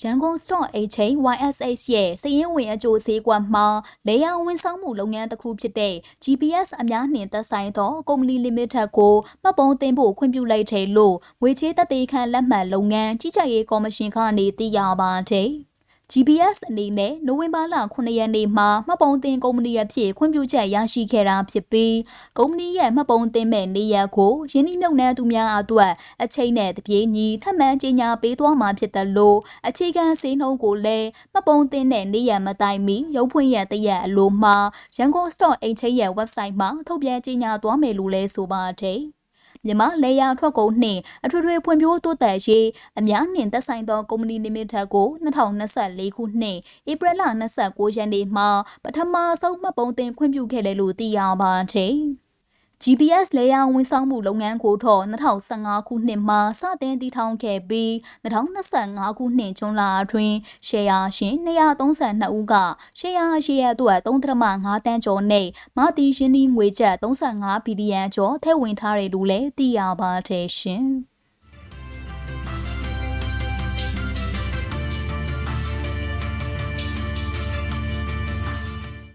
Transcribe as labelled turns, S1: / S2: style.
S1: ရန်ကုန် Store Exchange YSH ရဲ့စည်ရင်းဝင်အကျိုးဈေးကွက်မှာလေယာဉ်ဝန်ဆောင်မှုလုပ်ငန်းတစ်ခုဖြစ်တဲ့ GPS အများနှင့်သက်ဆိုင်သောကုမ္ပဏီ limited ကိုမှတ်ပုံတင်ဖို့ခွင့်ပြုလိုက်တယ်လို့ငွေချေးသက်သေခံလက်မှတ်လုပ်ငန်းကြီးကြပ်ရေးကော်မရှင်ကနေသိရပါတယ်။ GPS အနေနဲ့နိုဝင်ဘာလ9ရက်နေ့မှာမှတ်ပုံတင်ကုမ္ပဏီအဖြစ်ခွင့်ပြုချက်ရရှိခဲ့တာဖြစ်ပြီးကုမ္ပဏီရဲ့မှတ်ပုံတင်မဲ့နေရက်ကိုယင်းနှိမ့်မြုပ်နှံသူများအတွက်အချိန်နဲ့တပြေးညီထပ်မံကြီးညာပေးသွားမှာဖြစ်တယ်လို့အခြေခံစည်းနှုန်းကိုလည်းမှတ်ပုံတင်တဲ့နေရက်မတိုင်မီရုပ်ဖွင့်ရတရက်အလိုမှာရန်ကုန် Store Exchange ရဲ့ website မှာထုတ်ပြန်ကြေညာသွားမယ်လို့လည်းဆိုပါတယ်။ မြန်မာလေယာထွက်ကုန်နှင့်အထွေထွေဖွံ့ဖြိုးတိုးတက်ရေးအများနှင့်သက်ဆိုင်သောကုမ္ပဏီလီမိတက်ကို2024ခုနှစ်ဧပြီလ29ရက်နေ့မှာပထမဆုံးမှတ်ပုံတင်ခွင့်ပြုခဲ့တယ်လို့သိရပါတယ်။ GPS လေယာဉ်ဝန်ဆောင်မှုလုပ်ငန်းကိုတော့2015ခုနှစ်မှာစတင်တည်ထောင်ခဲ့ပြီး2025ခုနှစ်ဇွန်လအတွင်းရှယ်ယာရှင်232ဦးကရှယ်ယာရှယ်ယာအတွက်3.5တန်းကျော်နဲ့မာတီရှင်ဒီငွေကျပ်35ဘီလီယံကျော်ထည့်ဝင်ထားတယ်လို့လည်းသိရပါတယ်ရှင်။